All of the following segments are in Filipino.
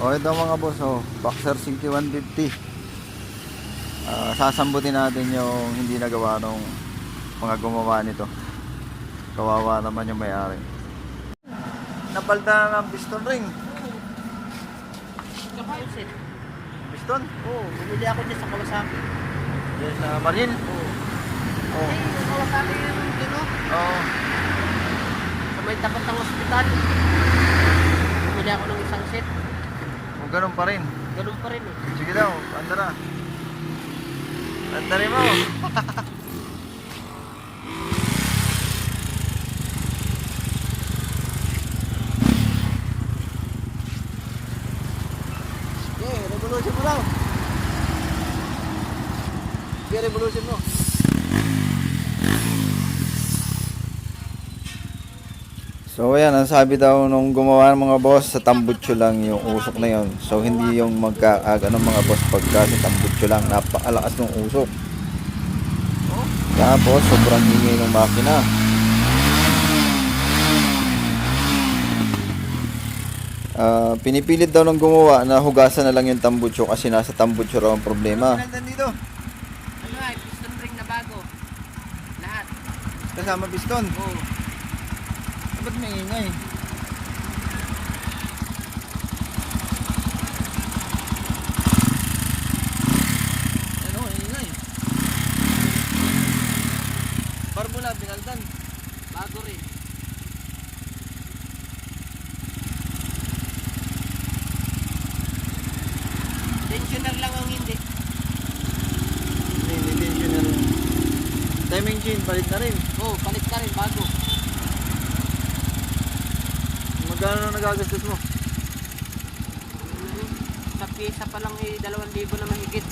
O ito mga boss, oh, Boxer 6150. Ah, sasambutin natin yung hindi nagawa nung mga gumawa nito. Kawawa naman yung may-ari. Napalta na ng piston ring. Kapausit. Piston? Oo, bumili ako dyan sa Kawasaki. Yes, na marine. Oo. Oh. Ay, yung Kawasaki yung ano, Oh. sa may tapat ng ospital. Bumili ako ng isang set. Ganun pa rin. Ganun pa rin eh. Sige daw, anda na. Anda rin mo. Okay, revolution mo lang. Okay, revolution mo. So ayan, ang sabi daw nung gumawa ng mga boss, sa tambutso lang yung usok na yon. So hindi yung magkaag ano mga boss pagka sa tambutso lang, napakalakas ng usok. Tapos sobrang hingay ng makina. Ah, pinipilit daw ng gumawa na hugasan na lang yung tambutso kasi nasa tambutso raw ang problema. dito? Ano ay, piston ring na bago. Lahat. Kasama piston. Oo. Ba't may ingay? Ano, ingay. Barbula, binaldan. Bago rin. Tensioner lang ang hindi. Hindi, hindi tension na rin. Timing chain, palit na rin. Oo, palit ka rin, bago. Magkano na nagagastos mo? Sa pyesa pa lang eh, 2,000 na mahigit.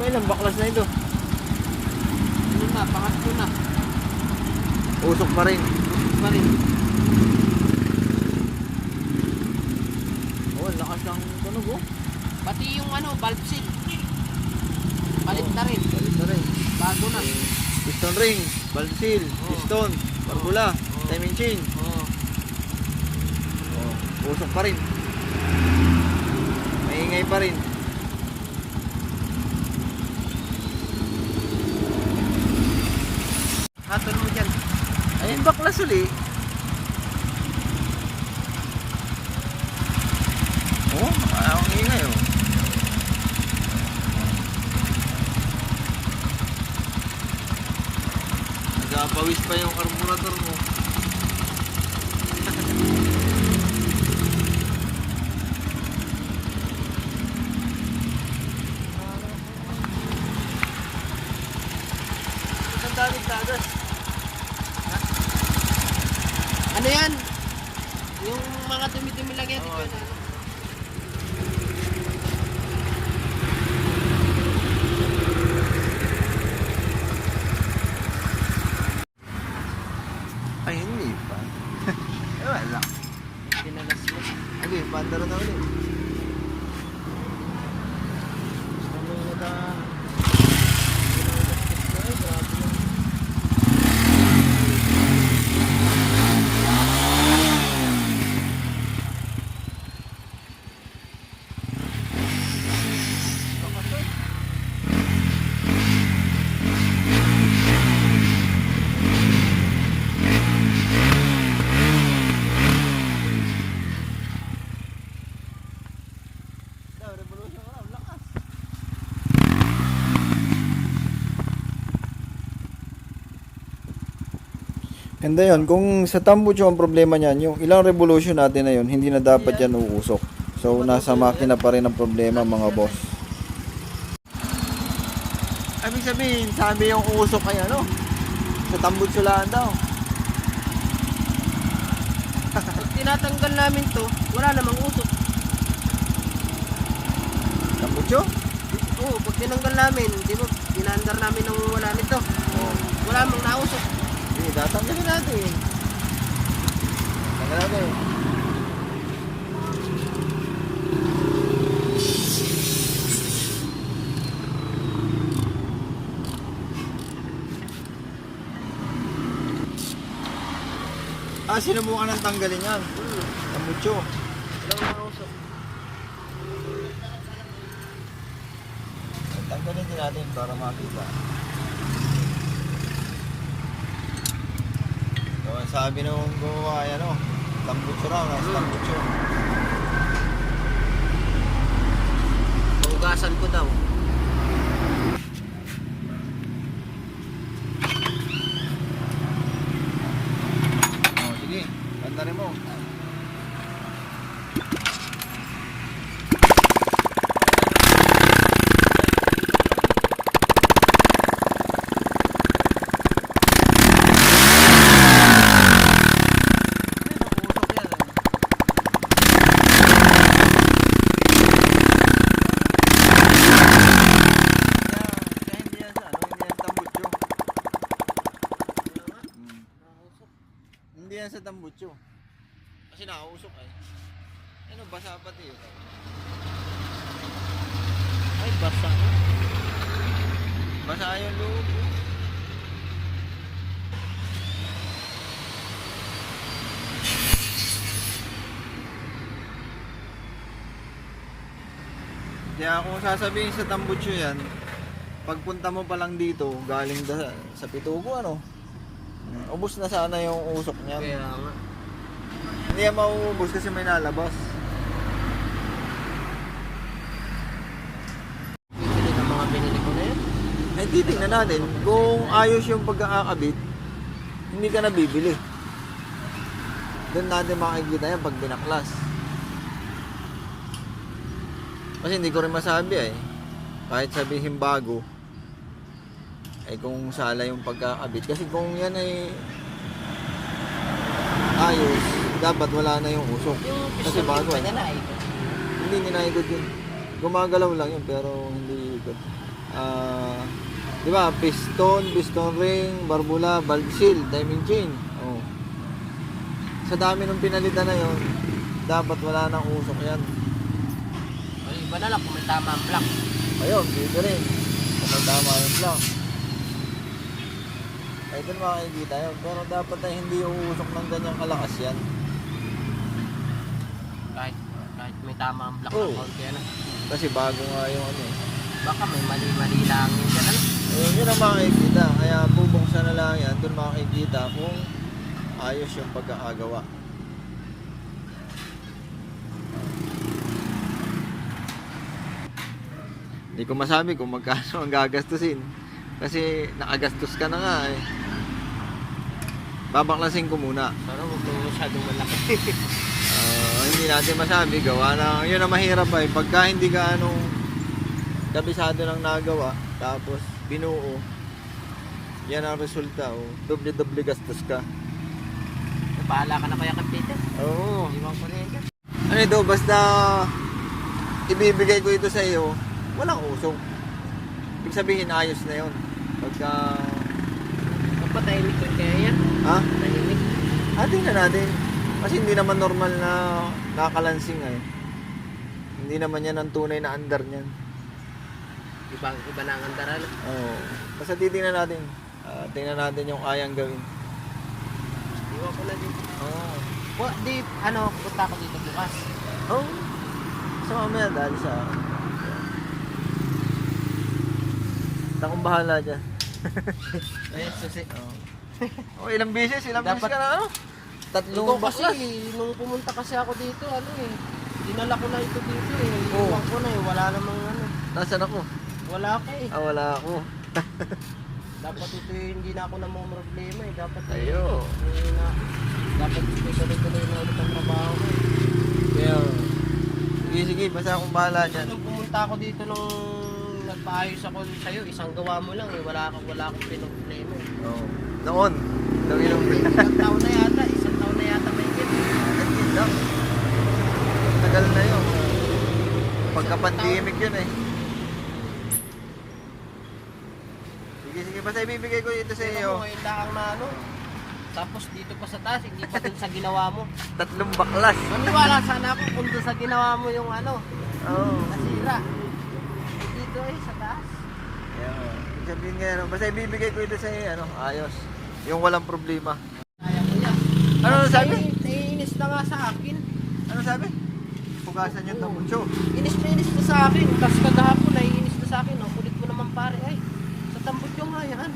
Kailan baklas na ito? Ano na, pangatlo na. Usok pa rin. Pa rin. Oh, lakas ng tunog oh. Pati yung ano, valve seal. Palit na rin. Palit na rin. Bago na. Piston ring, valve seal, Oh. piston, barbula, Oh. timing chain. Oo. Oh, usok pa rin. Maingay pa rin. Hatol mo dyan. Ayun baklas uli. Oh, ang ingay oh. Nagpapawis pa yung carburetor mo. Ang daming dagas. Ano yan? Yung mga dumi-dumi lang yan. Ano? Ay, hindi pa. eh, wala. Pinalas mo. Okay, pandaro na ulit. Ganda yun. Kung sa tambucho ang problema niyan, yung ilang revolution natin na yun, hindi na dapat yan uusok. So, nasa makina pa rin ang problema mga boss. Ibig sabihin, sabi yung usok ay ano, sa tambutsulaan daw. Pag tinatanggal namin to, wala namang usok. Tambutso? Oo, pag tinanggal namin, di ba, dinandar namin nang wala nito. Wala namang nausok. Hindi, tatanggalin natin. Tanggal natin. Ah, sinubukan ng tanggalin yan. Hmm. Makausap. Tanggalin din natin para makita. Ang sabi nung gumawa, ay ano, tambutso raw, nasa Hmm. tambutso. Paugasan ko daw. Oh, sige, banda rin mo. Kaya hindi yan sa ano, hindi yan tambutso. Hmm. Sa tambutso. Kasi nakausok eh. Ano, basa pati yun. Ay, basa. Basa yung loob. Kaya kung sasabihin sa tambutso yan, pagpunta mo pa lang dito, galing da, sa pitugo ano, ubos na sana yung usok niya. Kaya nga. Hindi yan mauubos kasi may nalabas. Bibili ng mga binili ko na yun. Eh, titignan natin kung ayos yung pagkakabit, hindi ka na bibili. Doon natin makikita yan pag binaklas. Kasi hindi ko rin masabi eh. Kahit sabihin bago, ay kung sala yung pagkakabit. Kasi kung yan ay ayos, dapat wala na yung usok. Yung Kasi bago eh. eh. Hindi ninaikot yun. Gumagalaw lang yun pero hindi ikot. Ah, 'di ba? Piston, piston ring, barbula, valve seal, timing chain. Oh. Sa dami ng pinalitan na yon, dapat wala nang usok 'yan. Ay, iba na lang kung may tama ang block. Ayun, dito rin. Kung may tama yung lang. Ay, doon makikita yun. Pero dapat ay hindi uusok ng ganyang kalakas yan. Kahit, kahit may tama ang block Oo. ng konti ano. Kasi bago nga yung ano eh. Baka may mali-mali lang yun dyan ano. Ayun, yun ang makikita. Kaya bubuksan na lang yan. Doon makikita kung ayos yung pagkakagawa. Hindi ko masabi kung magkano ang gagastusin. Kasi nakagastos ka na nga eh. Babaklasin ko muna. Pero huwag mo masyadong malaki. Ah, hindi natin masabi. Gawa na, yun ang mahirap ay pagka hindi ka anong kabisado ng nagawa, tapos binuo, yan ang resulta. Oh. Doble-doble gastos ka. Bahala ka na kaya kay Peter. Oo. Iwan ko dyan. Ano ito, basta ibibigay ko ito sa iyo, walang usok. Ibig sabihin, ayos na yon. Pagka, Magpatahimik ko kaya yan. ha? Tahimik. Ah, tingnan natin. Kasi hindi naman normal na nakakalansing eh. Hindi naman yan ang tunay na andar niyan. Iba, iba na ang andaran. Oo. Basta titingnan natin. Ah, tingnan natin yung kayang gawin. Iwan ko na din. Oo. Well, di, ano, punta ko dito bukas. Oh. So mamaya dahil sa Takong bahala dyan. Ay, susi. Oo. Oh, ilang beses? Ilang beses Dapat- ka na ano? Tatlong Ikaw kasi, baklas. nung pumunta kasi ako dito, ano eh, dinala ko na ito dito eh. Oo. Iwan ko na eh, wala namang ano. Nasaan ako? Wala ka eh. Ah, wala ako. Dapat ito eh, hindi na ako na mga problema eh. Dapat eh, Ayo. eh, na, dapat tuloy-tuloy na ulit ang trabaho ko eh. Kaya, sige, sige, basta akong bahala dyan. Nung pumunta ako dito nung nagpaayos ako sa'yo, isang gawa mo lang eh. Wala akong, wala akong pinoproblema eh. Oo. Noon. Nung ilang Isang taon na yata, isang taon na yata may lang. Tagal na yun. Pagka-pandemic yun eh. Sige, sige, basta ibibigay ko ito sa Tingnan iyo. mo, ngayon lang na ano. Tapos dito pa sa taas, hindi pa dun sa ginawa mo. Tatlong baklas. Maniwala sana ako kung doon sa ginawa mo yung ano, Oo. nasira. Eh, eh, sa taas. Yeah. Sabihin nga, ano, basta ibibigay ko ito sa iyo, ano, ayos. Yung walang problema. Kaya ko yan. Ano sabi? Ay, naiinis na nga sa akin. Ano sabi? Pugasan yung tambutso. Inis na inis na sa akin. Tapos kagahapon, naiinis na sa akin. Ang kulit ko naman pare. Ay, sa tambot yung nga yan.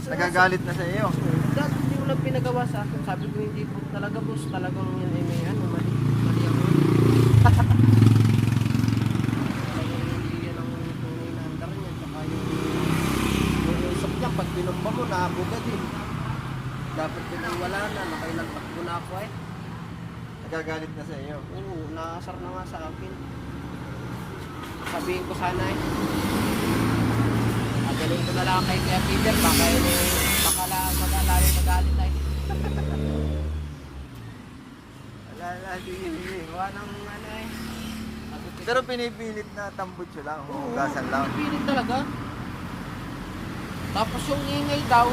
Sa- Nagagalit na sa iyo. Dahil hindi mo lang pinagawa sa akin. Sabi ko hindi po talaga boss. Talagang yan ay may ano. Mali, mali ako. Talagang hindi yan ang tunay na andar niya. Tsaka yung yung usap niya. Pag naabuga din. Dapat nang wala na. Nakailantak ko na ako eh. Nagagalit na sa iyo. Oo, naasar na nga sa akin. Sabihin ko sana eh. Magaling ko na lang kay Kuya Peter. Baka yun eh, baka lang mag-alala magalit ay. Wala, wala, sige, sige. Gawa ng ano eh. Pero pinipilit na tambutso lang. Hugasan lang. Pipilit talaga. Tapos yung ingay daw,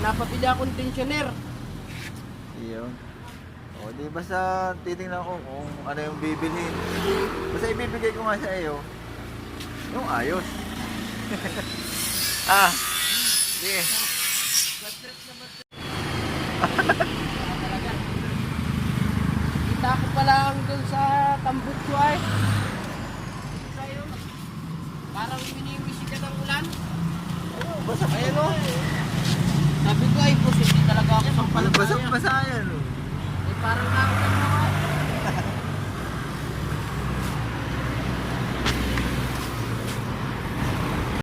napabili akong tensioner. Iyon. O, di basta titingnan ko kung ano yung bibilhin. Basta ibibigay ko nga sa iyo yung ayos. ah, talaga. Kita ko pa lang dun sa Tambutso ay. Sa'yo. Parang minimisi ka ng ulan. Ayun o. Sabi ko ay posible talaga ako sa basta, palataya. basta yan. oh. Eh parang ako ano,